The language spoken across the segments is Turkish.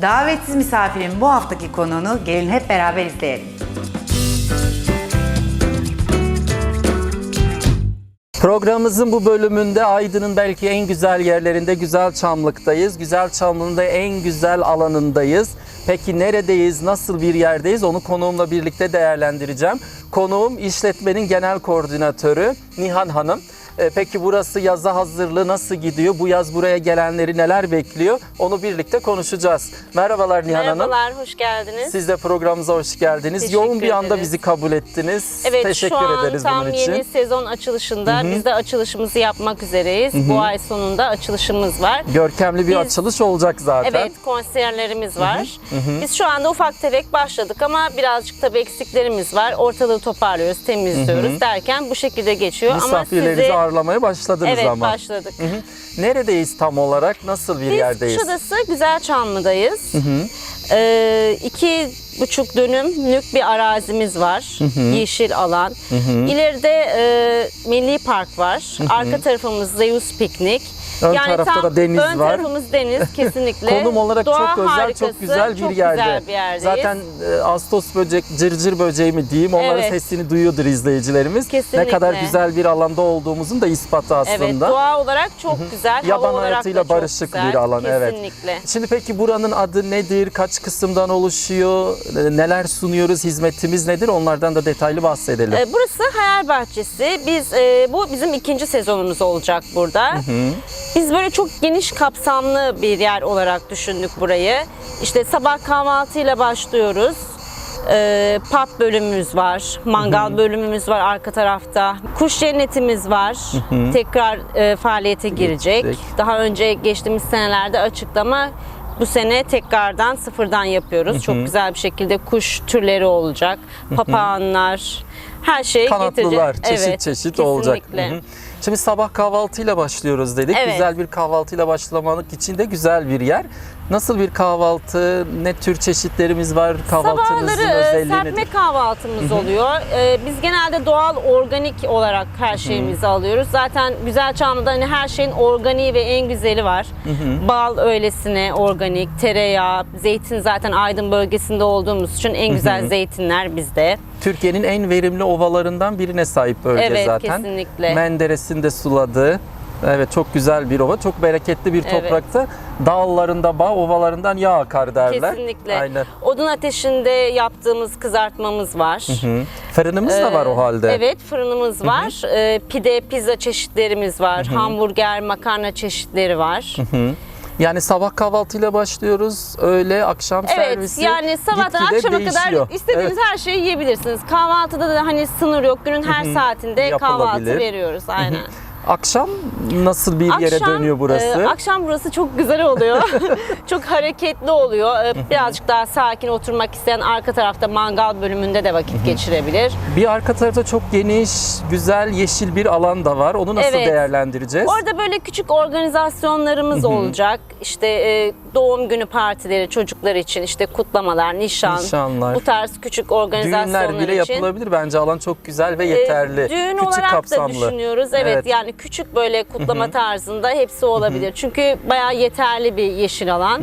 Davetsiz misafirin bu haftaki konuğunu gelin hep beraber izleyelim. Programımızın bu bölümünde Aydın'ın belki en güzel yerlerinde Güzel Çamlık'tayız. Güzel Çamlık'ın da en güzel alanındayız. Peki neredeyiz, nasıl bir yerdeyiz onu konuğumla birlikte değerlendireceğim. Konuğum işletmenin genel koordinatörü Nihan Hanım. E, Peki burası yaza hazırlığı nasıl gidiyor? Bu yaz buraya gelenleri neler bekliyor? Onu birlikte konuşacağız. Merhabalar Nihan Hanım. Merhabalar, hoş geldiniz. Siz de programımıza hoş geldiniz. Teşekkür Yoğun bir anda ederiz. bizi kabul ettiniz. evet, Teşekkür şu an ederiz tam bunun için. yeni sezon açılışında biz de açılışımızı yapmak üzereyiz. Bu ay sonunda açılışımız var. Görkemli bir Biz- açılış olacak zaten. Evet, konserlerimiz var. Biz şu anda ufak tefek başladık ama birazcık tabii eksiklerimiz var. Ortalığı toparlıyoruz, temizliyoruz derken bu şekilde geçiyor. Ama sizi ağırlamaya başladınız Evet, ama. başladık. Neredeyiz tam olarak? Nasıl bir Biz yerdeyiz? Kuşadası Güzelçamlı'dayız. Ee, iki buçuk dönümlük bir arazimiz var. Yeşil alan. İleride e, Milli Park var. Arka tarafımız Zeus Piknik. Ön tarafta da deniz ön var. tarafımız deniz kesinlikle. Konum olarak Doğa çok özel, harikası, çok güzel bir çok yerde. güzel bir yerdeyiz. Zaten e, Ağustos böcek, cırcır böceği mi diyeyim onların Evet. sesini duyuyordur izleyicilerimiz. Kesinlikle. Ne kadar güzel bir alanda olduğumuzun da ispatı aslında. Evet, doğa olarak çok güzel. Yaban hayatıyla barışık güzel. bir alan, evet. Kesinlikle. Şimdi peki buranın adı nedir? Kaç kısımdan oluşuyor? E, Neler sunuyoruz? Hizmetimiz nedir? Onlardan da detaylı bahsedelim. Ee, Burası Hayal Bahçesi. Biz e, bu bizim ikinci sezonumuz olacak burada. Biz böyle çok geniş kapsamlı bir yer olarak düşündük burayı. İşte sabah kahvaltıyla başlıyoruz. Ee, pub bölümümüz var, mangal bölümümüz var arka tarafta. Kuş cennetimiz var. Tekrar e, faaliyete girecek. Girecek. Daha önce geçtiğimiz senelerde açıklama bu sene tekrardan sıfırdan yapıyoruz. Çok güzel bir şekilde kuş türleri olacak. Papağanlar, her şeyi Kanatlılar çeşit Evet, çeşit olacak. kesinlikle. Hı hı. Şimdi sabah kahvaltıyla başlıyoruz dedik. Evet. Güzel bir kahvaltıyla başlamak için de güzel bir yer. Nasıl bir kahvaltı, ne tür çeşitlerimiz var, kahvaltınızın Sabahları e, özelliği serpme nedir? kahvaltımız oluyor. E, Biz genelde doğal organik olarak her şeyimizi alıyoruz. Zaten Güzel Çamlı'da hani her şeyin organiği ve en güzeli var. Bal öylesine organik, tereyağı, zeytin zaten Aydın bölgesinde olduğumuz için en güzel zeytinler bizde. Türkiye'nin en verimli ovalarından birine sahip bölge Evet, zaten. kesinlikle. Menderes'in de suladığı. Evet çok güzel bir ova. Çok bereketli bir Evet. toprakta. Dağlarında bağ, ovalarından yağ akar derler. Kesinlikle. Aynen. Odun ateşinde yaptığımız kızartmamız var. Hı. Fırınımız da var o halde. Ee, Evet fırınımız var. Ee, pide, pizza çeşitlerimiz var. Hamburger, makarna çeşitleri var. Yani sabah kahvaltıyla başlıyoruz. Öğle, akşam Evet servisi. yani sabahtan gitgide akşama değişiyor. kadar istediğiniz her şeyi yiyebilirsiniz. Kahvaltıda da hani sınır yok. Günün her saatinde kahvaltı veriyoruz aynen. Akşam nasıl bir yere dönüyor burası? e, akşam burası çok güzel oluyor. çok hareketli oluyor. E, birazcık daha sakin oturmak isteyen arka tarafta mangal bölümünde de vakit geçirebilir. bir arka tarafta çok geniş, güzel, yeşil bir alan da var. Onu nasıl Evet. değerlendireceğiz? Orada böyle küçük organizasyonlarımız olacak. İşte e, doğum günü partileri çocuklar için işte kutlamalar, nişan, Nişanlar. bu tarz küçük organizasyonlar Düğünler bile için. yapılabilir bence. Alan çok güzel ve E, yeterli. Düğün Küçük olarak kapsamlı. da düşünüyoruz. Evet, yani küçük böyle kutlama tarzında hepsi olabilir. Çünkü bayağı yeterli bir yeşil alan.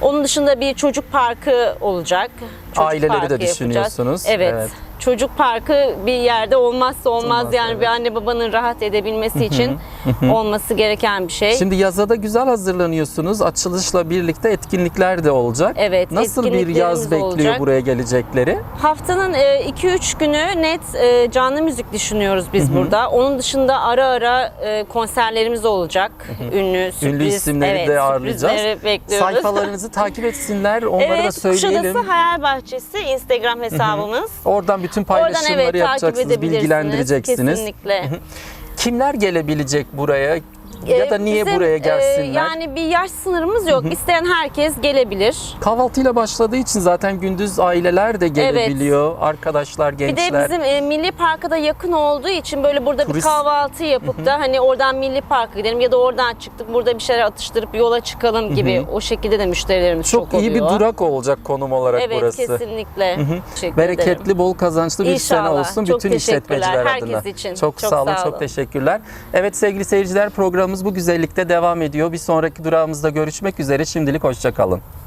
Onun dışında bir çocuk parkı olacak. Çocuk Aileleri de parkı yapacağız. düşünüyorsunuz. Evet. Evet. Çocuk parkı bir yerde olmazsa olmaz. Olmaz, yani evet. bir anne babanın rahat edebilmesi için olması gereken bir şey. Şimdi yazada güzel hazırlanıyorsunuz. Açılışla birlikte etkinlikler de olacak. Evet, Nasıl bir yaz bekliyor olacak. buraya gelecekleri? Haftanın 2-3 günü net e, canlı müzik düşünüyoruz biz burada. Onun dışında ara ara e, konserlerimiz olacak. Ünlü, sürpriz. Ünlü isimleri evet, de ağırlayacağız. bekliyoruz. Sayfalarınızı takip etsinler. Onları da Evet, söyleyelim. Kuşadası Hayal Bahçesi Instagram hesabımız. Oradan bütün Oradan paylaşımları evet takip yapacaksınız, bilgilendireceksiniz. Kesinlikle. Kimler gelebilecek buraya? Ya da Ee, niye bizim, buraya e, gelsinler? yani bir yaş sınırımız yok. İsteyen herkes gelebilir. Kahvaltıyla başladığı için zaten gündüz aileler de gelebiliyor. Arkadaşlar, Bir gençler. de bizim e, Milli Park'a da yakın olduğu için böyle burada Turist- bir kahvaltı yapıp da hani oradan Milli Park'a gidelim ya da oradan çıktık burada bir şeyler atıştırıp yola çıkalım gibi o şekilde de müşterilerimiz çok, çok iyi bir oluyor. durak olacak konum olarak Evet burası. kesinlikle. Teşekkür Bereketli, ederim. bol kazançlı bir sene İnşallah. olsun Çok bütün teşekkürler. işletmeciler Herkes adına. için. Çok, Çok sağ olun, sağ çok olun. teşekkürler. Evet sevgili seyirciler programımız bu güzellikte devam ediyor. Bir sonraki durağımızda görüşmek üzere. Şimdilik hoşçakalın.